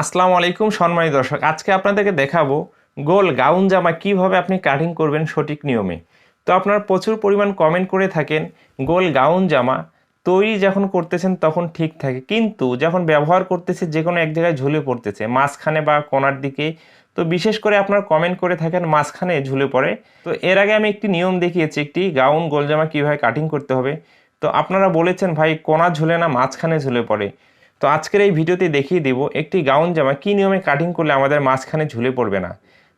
আসসালামু আলাইকুম সম্মানিত দর্শক, আজকে আপনাদেরকে দেখাবো গোল গাউন জামা কীভাবে আপনি কাটিং করবেন সঠিক নিয়মে। তো আপনারা প্রচুর পরিমাণ কমেন্ট করে থাকেন, গোল গাউন জামা তৈরি যখন করতেছেন তখন ঠিক থাকে, কিন্তু যখন ব্যবহার করতেছে যে কোনো এক জায়গায় ঝুলে পড়তেছে, মাঝখানে বা কোনার দিকে, তো বিশেষ করে আপনারা কমেন্ট করে থাকেন মাঝখানে ঝুলে পড়ে। তো এর আগে আমি একটি নিয়ম দেখিয়েছি, একটি গাউন, গোল জামা কীভাবে কাটিং করতে হবে। তো আপনারা বলেছেন, ভাই, কোনা ঝুলে না, মাঝখানে ঝুলে পড়ে। তো আজকের এই ভিডিওতে দেখিয়ে দেব একটি গাউন জামা কী নিয়মে কাটিং করলে আমাদের মাঝখানে ঝুলে পড়বে না।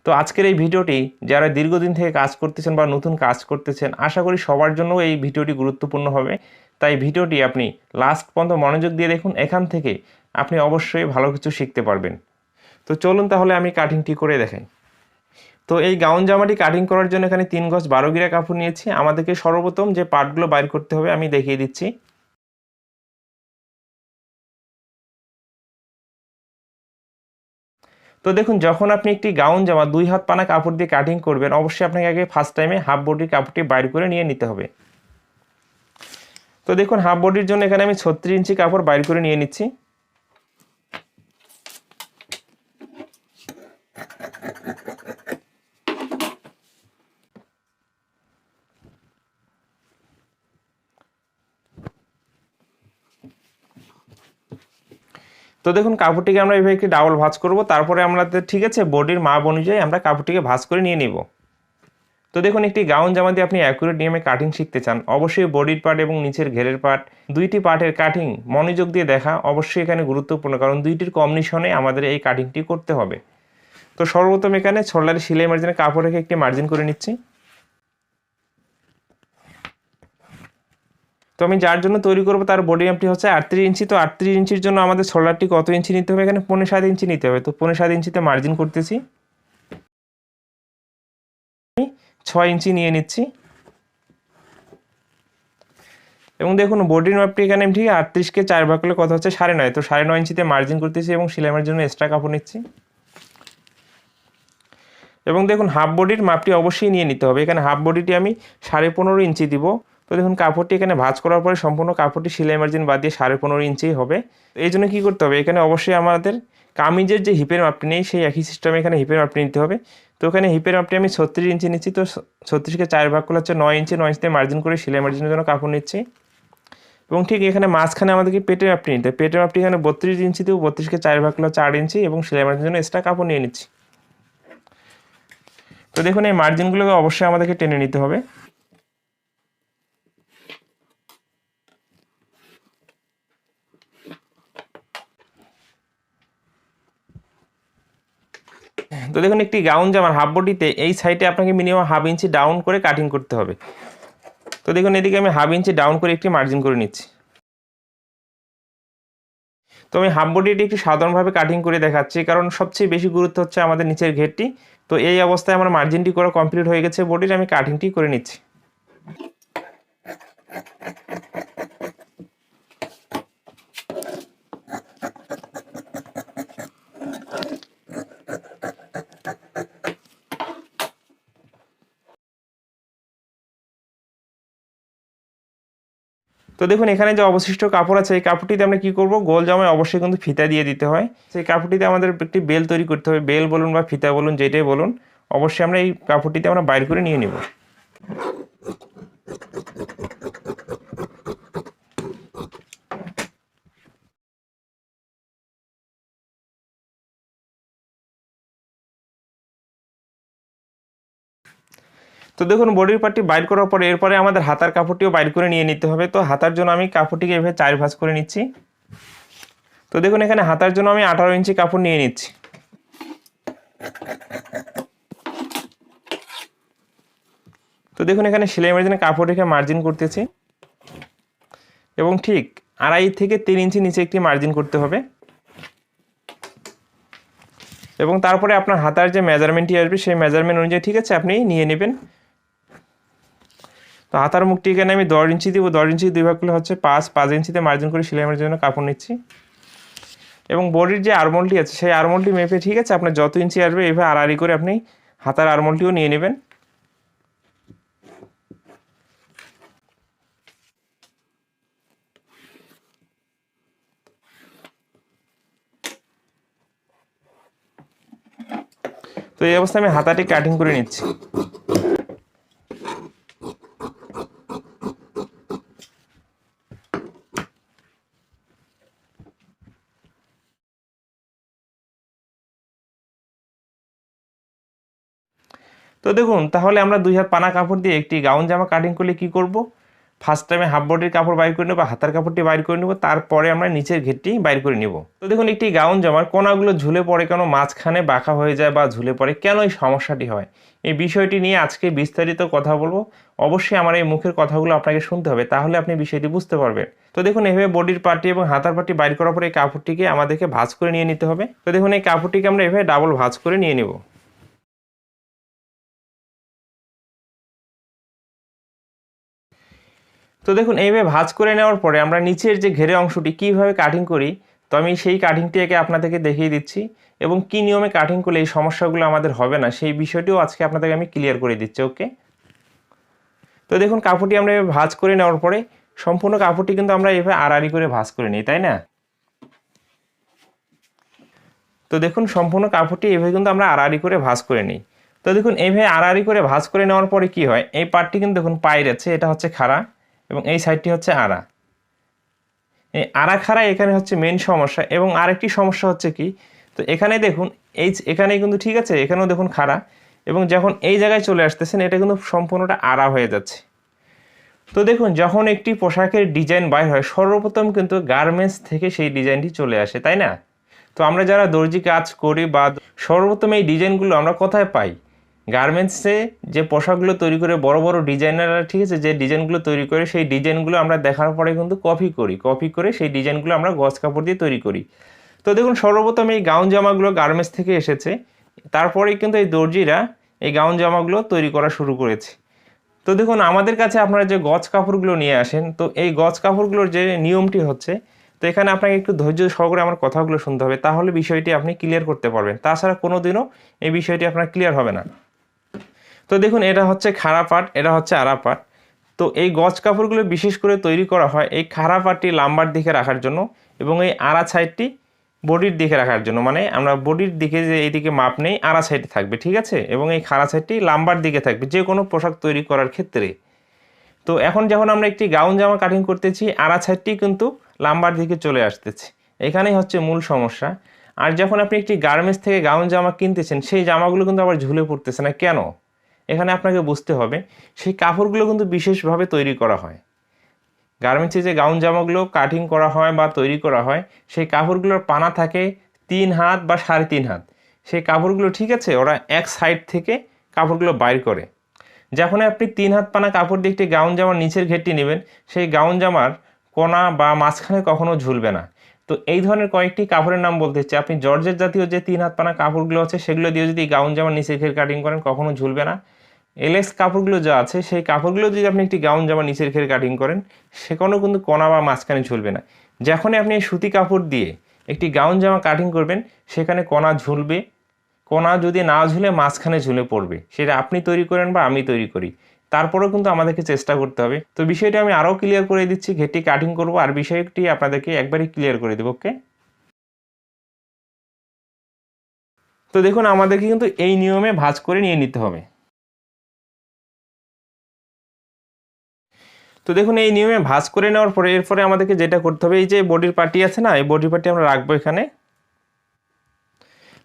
তো আজকের এই ভিডিওটি যারা দীর্ঘদিন থেকে কাজ করতেছেন বা নতুন কাজ করতেছেন, আশা করি সবার জন্য এই ভিডিওটি গুরুত্বপূর্ণ হবে। তাই ভিডিওটি আপনি লাস্ট পর্যন্ত মনোযোগ দিয়ে দেখুন, এখান থেকে আপনি অবশ্যই ভালো কিছু শিখতে পারবেন। তো চলুন তাহলে আমি কাটিংটি করে দেখাই। তো এই গাউন জামাটি কাটিং করার জন্য এখানে তিন গজ বারো গিরা কাপড় নিয়েছি। আমাদেরকে সর্বপ্রথম যে পার্টগুলো বাইর করতে হবে আমি দেখিয়ে দিচ্ছি। তো দেখুন, যখন আপনি একটি গাউন জামা দুই হাত পানা কাপড় দিয়ে কাটিং করবেন, অবশ্যই আপনাকে আগে ফার্স্ট টাইমে হাফ বডির কাপড়টি বাইর করে নিয়ে নিতে হবে। তো দেখুন হাফ বডির জন্য এখানে আমি ছত্রিশ ইঞ্চি কাপড় বাইর করে নিয়ে নিচ্ছি। তো দেখুন, কাপড়টিকে আমরা এভাবে একটি ডাবল ভাঁজ করব। তারপরে আমাদের, ঠিক আছে, বডির মাপ অনুযায়ী আমরা কাপড়টিকে ভাঁজ করে নিয়ে নিব। তো দেখুন, একটি গাউন জামা দিয়ে আপনি অ্যাকুরেট নিয়মে কাটিং শিখতে চান, অবশ্যই বডির পার্ট এবং নিচের ঘেরের পার্ট দুইটি পার্টের কাটিং মনোযোগ দিয়ে দেখা, অবশ্যই এখানে গুরুত্বপূর্ণ, কারণ দুইটির কম্বিনেশনে আমাদের এই কাটিংটি করতে হবে। তো সর্বপ্রথম এখানে ছোলার সিলাই মার্জিনে কাপড় রেখে একটি মার্জিন করে নিচ্ছি। তো আমি যার জন্য তৈরি করব তার বডি মাপটি হচ্ছে আটত্রিশ ইঞ্চি। তো আটত্রিশ ইঞ্চির জন্য আমাদের সোলারটি কত ইঞ্চি নিতে হবে? এখানে পনেরো সাত ইঞ্চি নিতে হবে। তো পনেরো সাত ইঞ্চিতে মার্জিন করতেছি। আমি ছয় ইঞ্চি নিয়ে নিচ্ছি। এবং দেখুন বডির মাপটি এখানে আমি ঠিক আটত্রিশকে চার ভাগ করলে কত হচ্ছে? সাড়ে নয়। তো সাড়ে নয় ইঞ্চিতে মার্জিন করতেছি এবং সিলাইমের জন্য এক্সট্রা কাপড় নিচ্ছি। এবং দেখুন হাফ বডির মাপটি অবশ্যই নিয়ে নিতে হবে। এখানে হাফ বডিটি আমি সাড়ে পনেরো ইঞ্চি দিব। তো দেখুন, কাপড়টি এখানে ভাঁজ করার পরে সম্পূর্ণ কাপড়টি সেলাই মার্জিন বাদ দিয়ে সাড়ে পনেরো ইঞ্চি হবে। তো এই জন্য কী করতে হবে? এখানে অবশ্যই আমাদের কামিজের যে হিপের মাপটি নেই, সেই একই সিস্টেমে এখানে হিপের মাপটি নিতে হবে। তো এখানে হিপের মাপটি আমি ছত্রিশ ইঞ্চি নিচ্ছি। তো ছত্রিশকে চার ভাগ করলে হচ্ছে নয় ইঞ্চি, নয় ইঞ্চিতে মার্জিন করে সেলাই মার্জিনের জন্য কাপড় নিচ্ছি। এবং ঠিক এখানে মাঝখানে আমাদেরকে পেটের মাপটি নিতে হবে। পেটের মাপটি এখানে বত্রিশ ইঞ্চি ইঞ্চিতেও বত্রিশকে চার ভাগ করলে চার ইঞ্চি এবং সেলাই মার্জিনের জন্য এক্সট্রা কাপড় নিয়ে নিচ্ছি। তো দেখুন, এই মার্জিনগুলোকে অবশ্যই আমাদেরকে টেনে নিতে হবে। তো দেখুন, একটি গাউন জামার হাফ বডিতে এই সাইডে আপনাকে মিনিমাম হাফ ইঞ্চি ডাউন করে কাটিং করতে হবে। তো দেখুন, এদিকে আমি হাফ ইঞ্চি ডাউন করে একটি মার্জিন করে নিচ্ছি। তো আমি হাফ বডিটি একটু সাধারণভাবে কাটিং করে দেখাচ্ছি, কারণ সবচেয়ে বেশি গুরুত্ব হচ্ছে আমাদের নিচের ঘেরটি। তো এই অবস্থায় আমার মার্জিনটি করা কমপ্লিট হয়ে গেছে বডির আমি কাটিংটি করে নিচ্ছি। তো দেখুন, এখানে যে অবশিষ্ট কাপড় আছে, এই কাপড়টিতে আমরা কি করব? গোল জামায় অবশ্যই কিন্তু ফিতা দিয়ে দিতে হয়। সেই কাপড়টিতে আমাদের একটি বেল তৈরি করতে হবে। বেল বলুন বা ফিতা বলুন, যেটাই বলুন, অবশ্যই আমরা এই কাপড়টিতে আমরা বাইর করে নিয়ে নেব। তো দেখুন, বডির পার্টটি বাইর করার পরে এরপরে আমাদের হাতার কাপড়টিও বাইর করে নিয়ে নিতে হবে। তো হাতার জন্য আমি কাপড়টিকে এভাবে চার ভাঁজ করে নিচ্ছি। তো দেখুন, এখানে হাতার জন্য আমি আঠারো ইঞ্চি কাপড় নিয়ে নিচ্ছি। তো দেখুন, এখানে সেলাই মার্জিনে কাপড় রেখে মার্জিন করতেছি। এবং ঠিক আড়াই থেকে তিন ইঞ্চি নিচে একটি মার্জিন করতে হবে। এবং তারপরে আপনার হাতার যে মেজারমেন্টটি আসবে, সেই মেজারমেন্ট অনুযায়ী ঠিক আছে, আপনি নিয়ে নেবেন। তো হাতার মুখটি এখানে আমি দশ ইঞ্চি দিব, দশ ইঞ্চি দুই ভাগ করলে হচ্ছে পাঁচ পাঁচ ইঞ্চিতে মার্জিন করে সেলাইয়ের জন্য কাপড় নিচ্ছি। এবং বডির যে আরমোলটি আছে, সেই আরমোলটি মেপে ঠিক আছে, আপনার যত ইঞ্চি আসবে, এভাবে আড়াআড়ি করে আপনি হাতার আরমোলটিও নিয়ে নেবেন। তো এই অবস্থায় আমি হাতাটি কাটিং করে নিচ্ছি। তো দেখুন, তাহলে আমরা দুই হাত পানা কাপড় দিয়ে একটি গাউন জামা কাটিং করলে কি করব? ফার্স্ট টাইমে হাফ বডির কাপড় বাইর করে নেব, হাতার কাপড়টি বাইর করে নেব, তারপরে আমরা নিচের ঘেরটি বাইর করে নিব। তো দেখুন, একটি গাউন জামার কোনাগুলো ঝুলে পড়ে কেন, মাঝখানে বাঁকা হয়ে যায় বা ঝুলে পড়ে কেন এই সমস্যাটি হয়? এই বিষয়টি নিয়ে আজকে বিস্তারিত কথা বলব। অবশ্যই আমার এই মুখের কথাগুলো আপনাকে শুনতে হবে, তাহলে আপনি বিষয়টি বুঝতে পারবেন। তো দেখুন, এভাবে বডির পার্টি এবং হাতার পার্টি বাইর করার পরে এই কাপড়টিকে আমাদেরকে ভাঁজ করে নিয়ে নিতে হবে। তো দেখুন, এই কাপড়টিকে আমরা এভাবে ডাবল ভাঁজ করে নিয়ে নেব। তো দেখুন, এইভাবে ভাজ করে নেওয়ার পরে আমরা নিচের যে ঘেরে অংশটি কীভাবে কাটিং করি, তো আমি সেই কাটিংটিকে আপনাদেরকে দেখিয়ে দিচ্ছি এবং কি নিয়মে কাটিং করলে এই সমস্যাগুলো আমাদের হবে না, সেই বিষয়টিও আজকে আপনাদেরকে আমি ক্লিয়ার করে দিচ্ছি ওকে তো দেখুন, কাপড়টি আমরা এভাবে ভাঁজ করে নেওয়ার পরে সম্পূর্ণ কাপড়টি কিন্তু আমরা এভাবে আড়াআড়ি করে ভাঁজ করে নিই, তাই না? তো দেখুন, সম্পূর্ণ কাপড়টি এভাবে কিন্তু আমরা আড়াআড়ি করে ভাঁজ করে নিই। তো দেখুন এইভাবে আড়াআড়ি করে ভাঁজ করে নেওয়ার পরে কি হয়? এই পার্টটি কিন্তু দেখুন, পায়ের আছে, এটা হচ্ছে খাড়া। এবং এই সাইডটি হচ্ছে আড়া এই আড়া খাড়া এখানে হচ্ছে মেন সমস্যা এবং আরেকটি সমস্যা হচ্ছে কি, তো এখানে দেখুন, এই এখানে কিন্তু ঠিক আছে, এখানেও দেখুন খাড়া এবং যখন এই জায়গায় চলে আসতেছেন, এটা কিন্তু সম্পূর্ণটা আড়া হয়ে যাচ্ছে। তো দেখুন, যখন একটি পোশাকের ডিজাইন বাইর হয়, সর্বপ্রথম কিন্তু গার্মেন্টস থেকে সেই ডিজাইনটি চলে আসে, তাই না? তো আমরা যারা দর্জি কাজ করি বা সর্বপ্রথম এই ডিজাইনগুলো আমরা কোথায় পাই? গার্মেন্টসে যে পোশাকগুলো তৈরি করে বড় বড় ডিজাইনাররা, ঠিক আছে, যে ডিজাইনগুলো তৈরি করে সেই ডিজাইনগুলো আমরা দেখার পরে কিন্তু কপি করি। কপি করে সেই ডিজাইনগুলো আমরা গজ কাপড় দিয়ে তৈরি করি। তো দেখুন, সর্বপ্রথম এই গাউন জামাগুলো গার্মেন্টস থেকে এসেছে। তারপরে কিন্তু এই দর্জিরা এই গাউন জামাগুলো তৈরি করা শুরু করেছে। তো দেখুন, আমাদের কাছে আপনারা যে গজ কাপড়গুলো নিয়ে আসেন, তো এই গজ কাপড়গুলোর যে নিয়মটি হচ্ছে, তো এখানে আপনাকে একটু ধৈর্য সহকারে আমার কথাগুলো শুনতে হবে। তাহলে বিষয়টি আপনি ক্লিয়ার করতে পারবেন। তাছাড়া কোনো দিনও এই বিষয়টি আপনার ক্লিয়ার হবে না। তো দেখুন, এটা হচ্ছে খাড়া পাট, এটা হচ্ছে আড়া পাট। তো এই গজ কাপড়গুলো বিশেষ করে তৈরি করা হয় এই খাড়া পাটটি লাম্বার দিকে রাখার জন্য এবং এই আড়া সাইডটি বডির দিকে রাখার জন্য। মানে আমরা বডির দিকে যে এইদিকে মাপ নেই, আড়া সাইডে থাকবে, ঠিক আছে? এবং এই খাড়া সাইডটি লাম্বার দিকে থাকবে, যে কোনো পোশাক তৈরি করার ক্ষেত্রে। তো এখন যখন আমরা একটি গাউন জামা কাটিং করতেছি, আড়া সাইডটি কিন্তু লাম্বার দিকে চলে আসতেছে। এখানেই হচ্ছে মূল সমস্যা। আর যখন আপনি একটি গার্মেন্টস থেকে গাউন জামা কিনতেছেন, সেই জামাগুলো কিন্তু আবার ঝুলে পড়তেছে না। কেন? এখানে আপনাকে বুঝতে হবে, সেই কাপড়গুলো কিন্তু বিশেষভাবে তৈরি করা হয়। গার্মেন্টসে যে গাউন জামাগুলো কাটিং করা হয় বা তৈরি করা হয়, সেই কাপড়গুলোর পানা থাকে তিন হাত বা সাড়ে তিন হাত। সেই কাপড়গুলো ঠিক আছে, ওরা এক সাইড থেকে কাপড়গুলো বাইর করে। যখন আপনি তিন হাত পানা কাপড় দিয়ে একটি গাউন জামার নিচের ঘেরটি নেবেন, সেই গাউন জামার কোনা বা মাঝখানে কখনো ঝুলবে না। তো এই ধরনের কয়েকটি কাপড়ের নাম বলতে হচ্ছে আপনি জর্জের জাতীয় যে তিন হাত পানা কাপড়গুলো আছে, সেগুলো দিয়ে যদি গাউন জামার নিচের ঘের কাটিং করেন, কখনো ঝুলবে না। এলএক্স কাপড়গুলো যা আছে, সেই কাপড়গুলো যদি আপনি একটি গাউন জামা নিচের ঘেরে কাটিং করেন, সেখানেও কিন্তু কণা বা মাঝখানে ঝুলবে না। যখনই আপনি সুতি কাপড় দিয়ে একটি গাউন জামা কাটিং করবেন, সেখানে কণা ঝুলবে। কণা যদি না ঝুলে, মাঝখানে ঝুলে পড়বে। সেটা আপনি তৈরি করেন বা আমি তৈরি করি। তারপরেও কিন্তু আমাদেরকে চেষ্টা করতে হবে। তো বিষয়টি আমি আরও ক্লিয়ার করে দিচ্ছি, ঘেরটি কাটিং করব, আর বিষয়টি আপনাদেরকে একবারই ক্লিয়ার করে দেবো ওকে তো দেখুন, আমাদেরকে কিন্তু এই নিয়মে ভাঁজ করে নিয়ে নিতে হবে। তো দেখুন, এই নিয়মে ভাঁজ করে নেওয়ার পরে, এরপরে আমাদেরকে যেটা করতে হবে, এই যে বডির পার্টি আছে না, এই বডির পার্টি আমরা রাখব এখানে।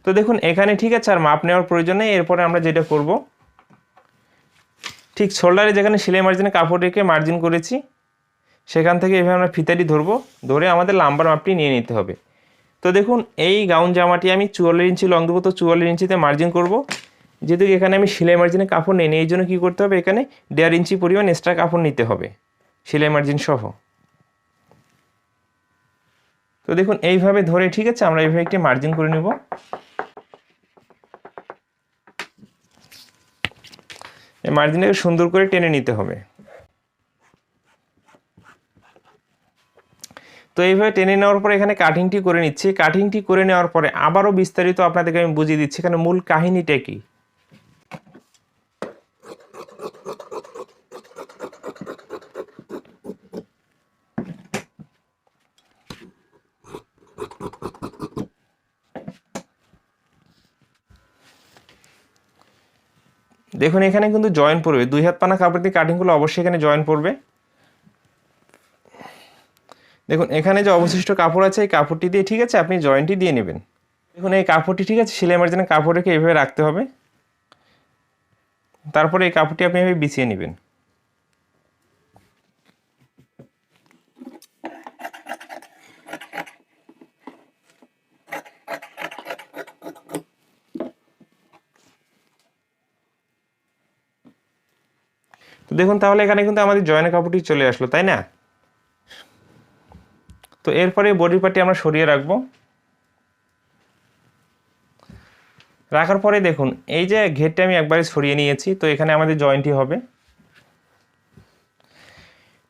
তো দেখুন, এখানে ঠিক আছে, আর মাপ নেওয়ার প্রয়োজন নেই, এরপরে আমরা যেটা করব, ঠিক শোল্ডারে যেখানে সেলাই মার্জিনে কাপড় রেখে মার্জিন করেছি, সেখান থেকে এভাবে আমরা ফিতাটি ধরবো, ধরে আমাদের লাম্বার মাপটি নিয়ে নিতে হবে। তো দেখুন, এই গাউন জামাটি আমি চুয়াল্লিশ ইঞ্চি লং দেবো, তো চুয়াল্লিশ ইঞ্চিতে মার্জিন করব। যেহেতু এখানে আমি সেলাই মার্জিনে কাপড় নিই, এই জন্য কী করতে হবে, এখানে দেড় ইঞ্চি পরিমাণ এক্সট্রা কাপড় নিতে হবে। সেলাই মার্জিন সহ। তো দেখুন, এইভাবে ধরে, ঠিক আছে? আমরা এইভাবে একটি মার্জিন করে নেব। এই মার্জিনটাকে সুন্দর করে টেনে নিতে হবে। তো এইভাবে টেনে নেওয়ার পরে এখানে কাটিংটি করে নিচ্ছি। কাটিংটি করে নেওয়ার পরে আবারও বিস্তারিত আপনাদেরকে আমি বুঝিয়ে দিচ্ছি। এখানে মূল কাহিনীটা কি? দেখুন, এখানে কিন্তু জয়েন পড়বে। দুই হাত পানা কাপড় দিয়ে কাটিং করলে অবশ্যই এখানে জয়েন পড়বে। দেখুন, এখানে যে অবশিষ্ট কাপড় আছে, এই কাপড়টি দিয়ে ঠিক আছে, আপনি জয়েন্টটি দিয়ে নেবেন। দেখুন, এই কাপড়টি ঠিক আছে, সেলাই মার্জিনের কাপড় রেখে এভাবে রাখতে হবে। তারপরে এই কাপড়টি আপনি এভাবে বিছিয়ে নেবেন। দেখুন, তাহলে এখানে কিন্তু আমাদের জয়েনের কাপড়টি চলে আসলো, তাই না? তো এরপরে বডি পার্টি আমরা সরিয়ে রাখব। রাখার পরে দেখুন, এই যে ঘেরটা আমি একবারে সরিয়ে নিয়েছি, তো এখানে আমাদের জয়েন্টটি হবে।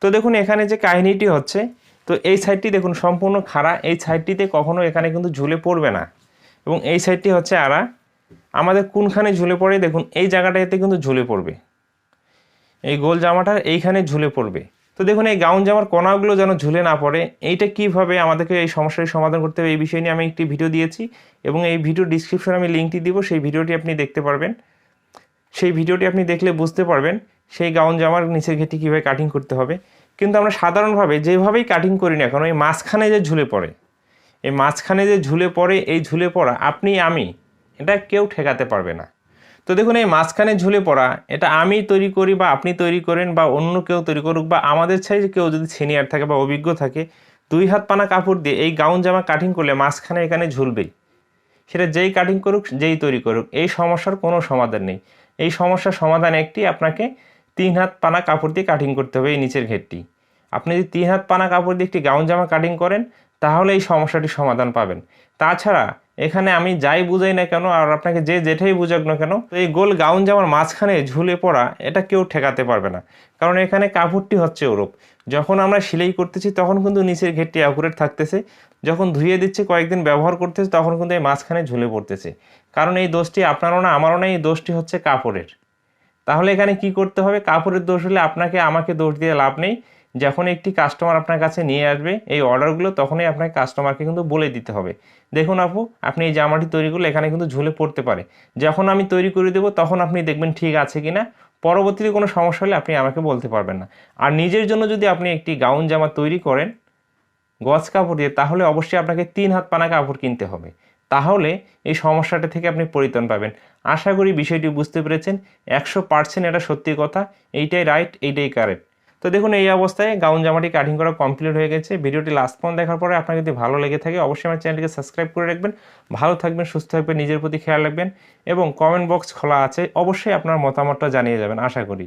তো দেখুন, এখানে যে কাহিনীটি হচ্ছে, তো এই সাইডটি দেখুন, সম্পূর্ণ খাড়া। এই সাইডটিতে কখনো এখানে কিন্তু ঝুলে পড়বে না। এবং এই সাইডটি হচ্ছে আড়া। আমাদের কোনখানে ঝুলে পড়ে, দেখুন, এই জায়গাটাতে কিন্তু ঝুলে পড়বে। এই গোল জামাটার এইখানে ঝুলে পড়বে। তো দেখুন, এই গাউন জামার কোনাগুলো যেন ঝুলে না পড়ে, এইটা কীভাবে আমাদেরকে এই সমস্যার সমাধান করতে হবে এই বিষয় নিয়ে আমি একটি ভিডিও দিয়েছি এবং এই ভিডিও ডিসক্রিপশনে আমি লিঙ্কটি দিব, সেই ভিডিওটি আপনি দেখতে পারবেন। সেই ভিডিওটি আপনি দেখলে বুঝতে পারবেন সেই গাউন জামার নিচের ঘেটি কীভাবে কাটিং করতে হবে। কিন্তু আমরা সাধারণভাবে যেভাবেই কাটিং করি না এখন ওই মাঝখানে যে ঝুলে পড়ে, এই মাঝখানে যে ঝুলে পড়ে, এই ঝুলে পড়া আপনি, আমি, এটা কেউ ঠেকাতে পারবে না। তো দেখুন, এই মাঝখানে ঝুলে পড়া, এটা আমি তৈরি করি বা আপনি তৈরি করেন বা অন্য কেউ তৈরি করুক বা আমাদের সাইজে কেউ যদি সিনিয়র থাকে বা অভিজ্ঞ থাকে, দুই হাত পানা কাপড় দিয়ে এই গাউন জামা কাটিং করলে মাঝখানে এখানে ঝুলবেই। সেটা যেই কাটিং করুক, যেই তৈরি করুক, এই সমস্যার কোনো সমাধান নেই। এই সমস্যার সমাধান একটি, আপনাকে তিন হাত পানা কাপড় দিয়ে কাটিং করতে হবে এই নিচের ঘেরটি। আপনি যদি তিন হাত পানা কাপড় দিয়ে একটি গাউন জামা কাটিং করেন, তাহলে এই সমস্যাটির সমাধান পাবেন। তাছাড়া এখানে আমি যাই বুঝাই না কেন, আর আপনাকে যে যেটাই বুঝাক না কেন তো এই গোল গাউন জামার মাঝখানে ঝুলে পড়া, এটা কেউ ঠেকাতে পারবে না। কারণ এখানে কাপড়টি হচ্ছে ওরূপ। যখন আমরা সেলাই করতেছি, তখন কিন্তু নিচের ঘেরটি অ্যাকুরেট থাকতেছে। যখন ধুয়ে দিচ্ছে, কয়েকদিন ব্যবহার করতেছে, তখন কিন্তু এই মাঝখানে ঝুলে পড়তেছে। কারণ এই দোষটি আপনারও না, আমারও না, এই দোষটি হচ্ছে কাপড়ের। তাহলে এখানে কি করতে হবে? কাপড়ের দোষ হলে আপনাকে আমাকে দোষ দিয়ে লাভ নেই। যখন একটি কাস্টমার আপনার কাছে নিয়ে আসবে, এই অর্ডারগুলো তখনই আপনাকে কাস্টমারকে কিন্তু বলে দিতে হবে। দেখুন আপু, আপনি এই জামাটি তৈরি করলে এখানে কিন্তু ঝুলে পড়তে পারে। যখন আমি তৈরি করে দেবো, তখন আপনি দেখবেন ঠিক আছে কি না পরবর্তীতে কোনো সমস্যা হলে আপনি আমাকে বলতে পারবেন না। আর নিজের জন্য যদি আপনি একটি গাউন জামা তৈরি করেন, গজ কাপড় দিয়ে, তাহলে অবশ্যই আপনাকে তিন হাত পানা কাপড় কিনতে হবে। তাহলে এই সমস্যাটা থেকে আপনি পরিত্রাণ পাবেন। আশা করি বিষয়টি বুঝতে পেরেছেন। একশো পার্সেন্ট এটা সত্যি কথা, এইটাই রাইট এইটাই কারেক্ট তো দেখুন, এই অবস্থায় গাউন জামাটি কাটিং করা কমপ্লিট হয়ে গেছে। ভিডিওটি লাস্ট পর্যন্ত দেখার পরে আপনার যদি ভালো লেগে থাকে, অবশ্যই আমার চ্যানেলকে সাবস্ক্রাইব করে রাখবেন। ভালো থাকবেন, সুস্থ থাকবেন, নিজের প্রতি খেয়াল রাখবেন এবং কমেন্ট বক্স খোলা আছে, অবশ্যই আপনার মতামতটা জানিয়ে যাবেন, আশা করি।